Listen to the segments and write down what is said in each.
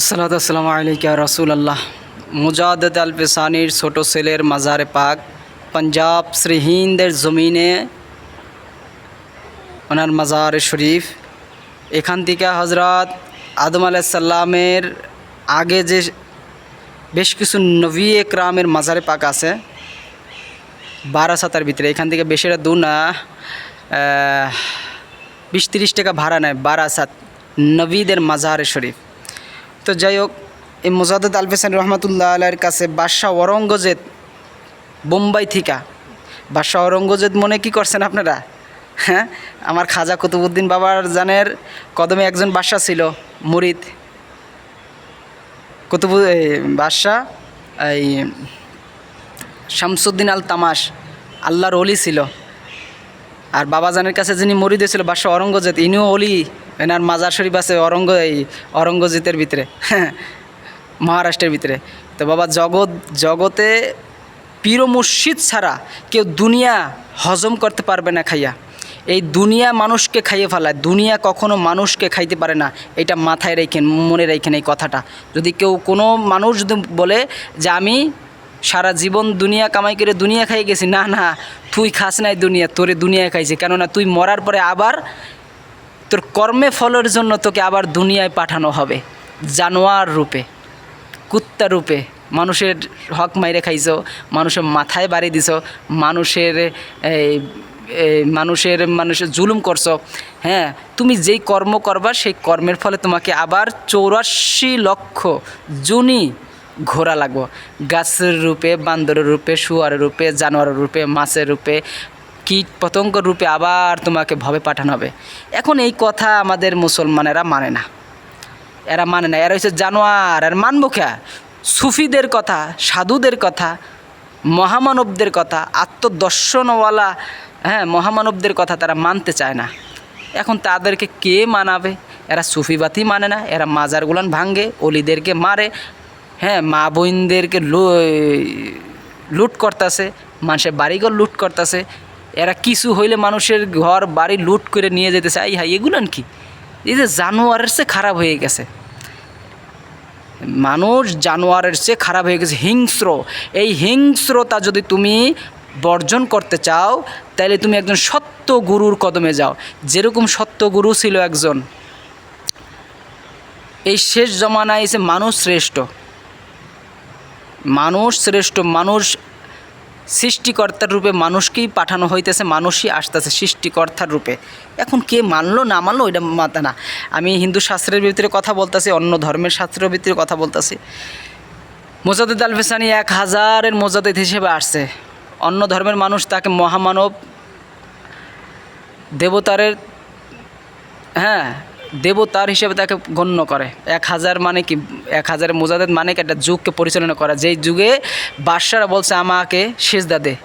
আসসালাতু আসসালামু আলাইকা রসুল আল্লাহ মুজাদ্দ আল পেসানির ছোটো ছেলের মাজারে পাক, পাঞ্জাব, শ্রী হিন্দের জমিনে ওনার মাজারে শরীফ। এখান থেকে হজরত আদম আলাইসাল্লামের আগে যে বেশ কিছু নবী একরামের মাজারে পাক আছে বারাসাতার ভিতরে। এখান থেকে বেশিরা দু না বিশ তিরিশ টাকা ভাড়া নেয় বারাসাত নবীদের মাজারে শরীফ। তো যাই হোক, এই মোজাদ্দ আলফেসান রহমতুল্লাহ আলের কাছে বাদশাহ অরঙ্গজেব বোম্বাই থিকা। বাদশাহ অরঙ্গজেব মনে কি করছেন আপনারা? হ্যাঁ? আমার খাজা কুতুবুদ্দিন বাবার জানের কদমে একজন বাদশাহ ছিল, মুরিদ। কুতুবু বাদশাহ, এই, শামসুদ্দিন আল তামাস আল্লাহর অলি ছিল। আর বাবাজানের কাছে যিনি মরিদ ছিল বাদশাহ অরঙ্গজেব ইনিও অলি এনার মাজার শরীফ আছে অরঙ্গ এই অরঙ্গজিতের ভিতরে। মহারাষ্ট্রের ভিতরে। তো বাবা, জগৎ জগতে পীর মুর্শিদ ছাড়া কেউ দুনিয়া হজম করতে পারবে না খাইয়া। এই দুনিয়া মানুষকে খাইয়ে ফেলায়। দুনিয়া কখনো মানুষকে খাইতে পারে না। এটা মাথায় রেখেন মনে রেখেন এই কথাটা। যদি কেউ কোনো মানুষ যদি বলে যে, আমি সারা জীবন দুনিয়া কামাই করে দুনিয়া খাই গেছি। না না, তুই খাস নাই দুনিয়া, তোরে দুনিয়া খাইছে। কেননা তুই মরার পরে আবার তোর কর্মে ফলের জন্য তোকে আবার দুনিয়ায় পাঠানো হবে। জানোয়ার রূপে, কুত্তা রূপে, মানুষের হক মাইরে খাইছো, মানুষের মাথায় বাড়ি দিছ, মানুষের মানুষের মানুষের জুলুম করছ। হ্যাঁ তুমি যেই কর্ম করবা, সেই কর্মের ফলে তোমাকে আবার চৌরাশি লক্ষ জুনি ঘোরা লাগবো। গাছের রূপে, বান্দরের রূপে, শুয়ারের রূপে, জানোয়ারের রূপে, মাছের রূপে কীট পতঙ্গ রূপে আবার তোমাকে ভবে পাঠানো হবে? এখন এই কথা আমাদের মুসলমানেরা মানে না। এরা মানে না। এরা হচ্ছে জানোয়ার। আর মানবো কে? সুফিদের কথা, সাধুদের কথা, মহামানবদের কথা, আত্মদর্শনওয়ালা হ্যাঁ মহামানবদের কথা তারা মানতে চায় না। এখন তাদেরকে কে মানাবে? এরা সুফিবাতি মানে না। এরা মাজারগুলান ভাঙ্গে অলিদেরকে মারে হ্যাঁ মা বোনদেরকে লুট করতেছে, মানুষের বাড়িঘর লুট করতেছে এরা কিছু হইলে মানুষের ঘর, বাড়ি লুট করে নিয়ে যেতেছে। আই হাই এগুলান কি এই যে জানোয়ারের চেয়ে খারাপ হয়ে গেছে। মানুষ জানোয়ারের চেয়ে খারাপ হয়ে গেছে, হিংস্র। এই হিংস্রতা যদি তুমি বর্জন করতে চাও তাহলে তুমি একজন সত্য গুরুর কদমে যাও। যেরকম সত্য গুরু ছিল একজন। এই শেষ জমানায় এসে মানুষ শ্রেষ্ঠ। মানুষ শ্রেষ্ঠ, মানুষ সৃষ্টিকর্তার রূপে মানুষকেই পাঠানো হইতেছে, মানুষই আসতেছে সৃষ্টিকর্তার রূপে। এখন কে মানলো, না মানলো ওইটা মাথা না। আমি হিন্দু শাস্ত্রের ভিতরে কথা বলতেছি, অন্য ধর্মের শাস্ত্রের ভিতরে কথা বলতেছি। আল ফেসানি এক হাজারের মোজাদ্দেদ হিসেবে আসছে। অন্য ধর্মের মানুষ তাকে মহামানব দেবতারের হ্যাঁ দেবতার হিসেবে তাকে গণ্য করে। এক হাজার মানে কি, এক হাজার মোজাদের মানে কি, একটা যুগকে পরিচালনা করা। যেই যুগে বাদশারা বলছে, আমাকে সেজদা দে।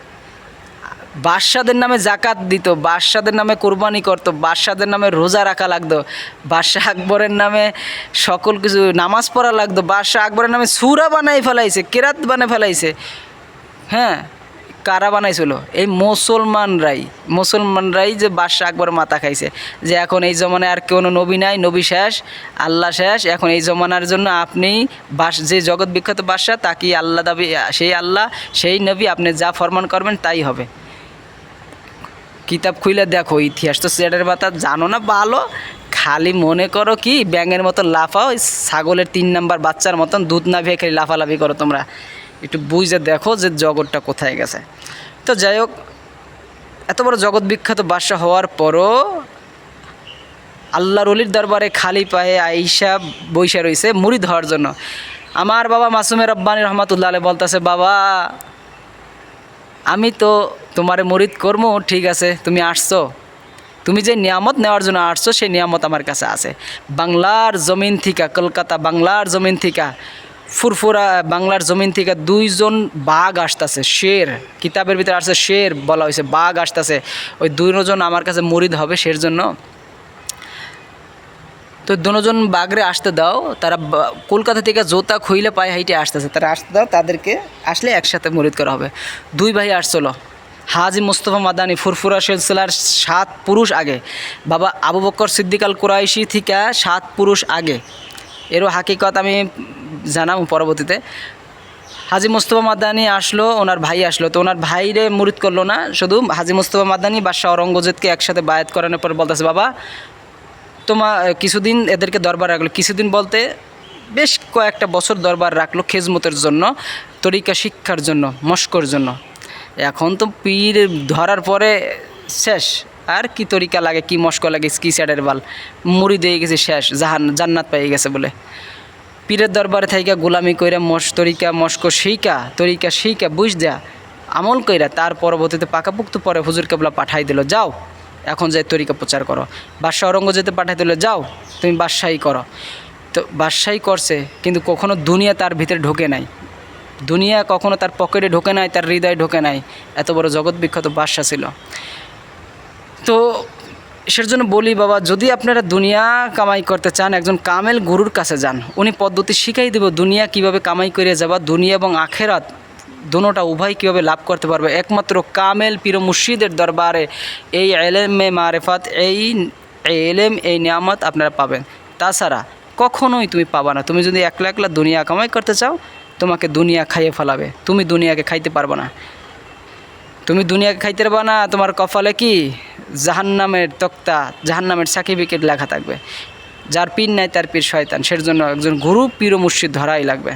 বাদশাদের নামে জাকাত দিত বাদশাদের নামে কোরবানি করতো বাদশাদের নামে রোজা রাখা লাগতো, বাদশাহ আকবরের নামে সকল কিছু নামাজ পড়া লাগতো, বাদশাহ আকবরের নামে সুরা বানাই ফেলাইছে, কেরাত বানাই ফেলাইছে। হ্যাঁ? কারা বানাইছিল? এই মুসলমানরাই। মুসলমানরাই যে বাদশাহ আকবর মাথা খাইছে, যে এখন এই জমানায় আর কোনো নবী নাই, নবী শেষ, আল্লাহ শেষ, এখন এই জমানার জন্য আপনি বাস, যে জগৎ বিখ্যাত বাদশাহ, তাকে আল্লাহ দাবি, সেই আল্লাহ, সেই নবী, আপনি যা ফরমান করবেন তাই হবে। কিতাব খুইলে দেখো, ইতিহাস তো সেটার বাতা জানো না ভালো খালি মনে করো কি, ব্যাঙের মতন লাফাও ছাগলের তিন নাম্বার বাচ্চার মতন দুধ না ভেয়ে খালি লাফালাফি করো তোমরা। একটু বুঝে দেখো যে জগৎটা কোথায় গেছে। তো যাই হোক, এত বড় জগৎ বিখ্যাত বাদশা হওয়ার পরও আল্লাহর অলির দরবারে খালি পায়ে আইসা বৈশা রয়েছে মুড়ি হওয়ার জন্য। আমার বাবা মাসুমের রব্বানি রহমাতুল্লাহ আলাই বলতেছে, বাবা, আমি তো তোমারে মরিদ কর্ম, ঠিক আছে, তুমি আসছো। তুমি যে নিয়ামত নেওয়ার জন্য আসছো, সেই নিয়ামত আমার কাছে আছে। বাংলার জমিন থিকা, কলকাতা বাংলার জমিন থিকা ফুরফুরা বাংলার জমিন থেকে দুইজন বাঘ আসতেছে, শের, কিতাবের ভিতরে আসছে শের বলা হয়েছে, বাঘ আসতেছে। ওই দুইজন আমার কাছে মরিদ হবে সের জন্য তো দুজন বাঘরে আসতে দাও, তারা কলকাতা থেকে জোতা খুইলে পায়ে হাইটে আসতেছে। তারা আসতে দাও, তাদেরকে আসলে একসাথে মরিদ করা হবে। দুই ভাই আসছিল, হাজি মুস্তফা মাদানি, ফুরফুরা সিলসিলার সাত পুরুষ আগে। বাবা আবু বক্কর সিদ্দিক আল কুরাইশি থেকে সাত পুরুষ আগে। এরও হাকিকত আমি জানাব পরবর্তীতে। হাজি মোস্তফা মাদানি আসলো, ওনার ভাই আসলো। তো ওনার ভাইরে মুরিদ করল না, শুধু হাজি মোস্তফা মাদানি বাদশাহ অরঙ্গজেবকে একসাথে বায়াত করানোর পর বলতেছে, বাবা তোমার কিছুদিন এদেরকে দরবার রাখল। কিছুদিন বলতে বেশ কয়েকটা বছর দরবার রাখল খেজমতের জন্য, তরিকা শিক্ষার জন্য, মস্কর জন্য। এখন তো পীর ধরার পরে শেষ। আর কি তরিকা লাগে, কি মস্ক লাগে, কি স্যাডের বাল। মুড়ি দিয়ে গেছে শেষ, জাহান জান্নাত পেয়ে গেছে বলে। পীরের দরবারে থাইকা গোলামি কইরা মস তরিকা, মস্ক শিকা তরিকা শিকা বুঝ দেয়া, আমল কইরা তার পরবর্তীতে পাকাপুক্ত পরে হুজুর কেবলা পাঠাই দিল, যাও, এখন যাই তরিকা প্রচার করো। বাদশাহ অরঙ্গজেতে পাঠাই দিল, যাও, তুমি বাদশাহী করো। তো বাদশাহী করছে, কিন্তু কখনো দুনিয়া তার ভিতরে ঢোকে নাই। দুনিয়া কখনো তার পকেটে ঢোকে নাই, তার হৃদয়ে ঢোকে নাই। এত বড় জগৎ বিখ্যাত বাদশা ছিল। তো সের জন্য বলি, বাবা, যদি আপনারা দুনিয়া কামাই করতে চান, একজন কামেল গুরুর কাছে যান, উনি পদ্ধতি শিখাই দেব দুনিয়া কীভাবে কামাই করে যাবা, দুনিয়া এবং আখেরাত দুনোটা উভয় কীভাবে লাভ করতে পারবে। একমাত্র কামেল পীর মুর্শিদের দরবারে এই এলেমে মারেফাত, এই এলেম, এই নিয়ামত আপনারা পাবেন। তাছাড়া কখনোই তুমি পাবা না। তুমি যদি একলা একলা দুনিয়া কামাই করতে চাও, তোমাকে দুনিয়া খাইয়ে ফেলাবে। তুমি দুনিয়াকে খাইতে পারবে না। তুমি দুনিয়াকে খাইতে পারবা না, তোমার কপালে কি? জাহান্নামের তক্তা, জাহান্নামের সার্টিফিকেট লেখা থাকবে। যার পীর নাই, তার পীর শয়তান। সের জন্য একজন গুরু পীর মুর্শিদ ধরাই লাগবে।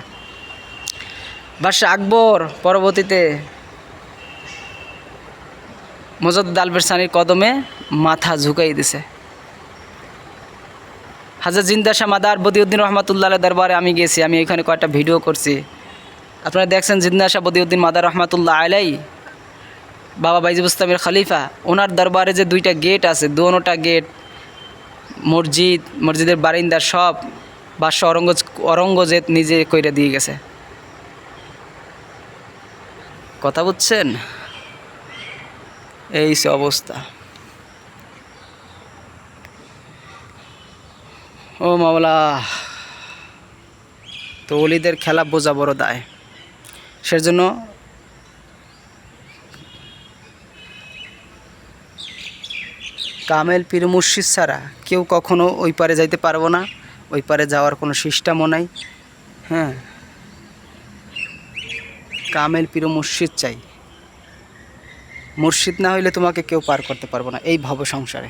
বাদশাহ আকবর পরবর্তীতে মজদ আলবের সানির কদমে মাথা ঝুঁকাই দিছে। হাজার জিন্দাশা মাদার বদিউদ্দিন রহমাতুল্লাহ দরবারে আমি গেছি আমি এখানে কয়েকটা ভিডিও করছি। আপনারা দেখছেন জিন্দাশা বদিউদ্দিন মাদার রহমাতুল্লাহ আলাই বাবা বাইজিব ইসলামের খলিফা ওনার দরবারে যে দুইটা গেট আছে, দোনোটা গেট, মসজিদ, মসজিদের বারিন্দার সব বাদশাহ অরঙ্গজ অরঙ্গজেব নিজে কইরা দিয়ে গেছে। কথা বুঝছেন? এই সে অবস্থা। ও মামলা তো অলিদের খেলা বোঝা বড় দায়। সেজন্য কামেল পীর মুর্শিদ ছাড়া কেউ কখনো ওই পারে যাইতে পারব না। ওই পারে যাওয়ার কোনো সিস্টেমও নাই। হ্যাঁ। কামেল পীর মুর্শিদ চাই। মুর্শিদ না হইলে তোমাকে কেউ পার করতে পারব না। এই ভব সংসারে।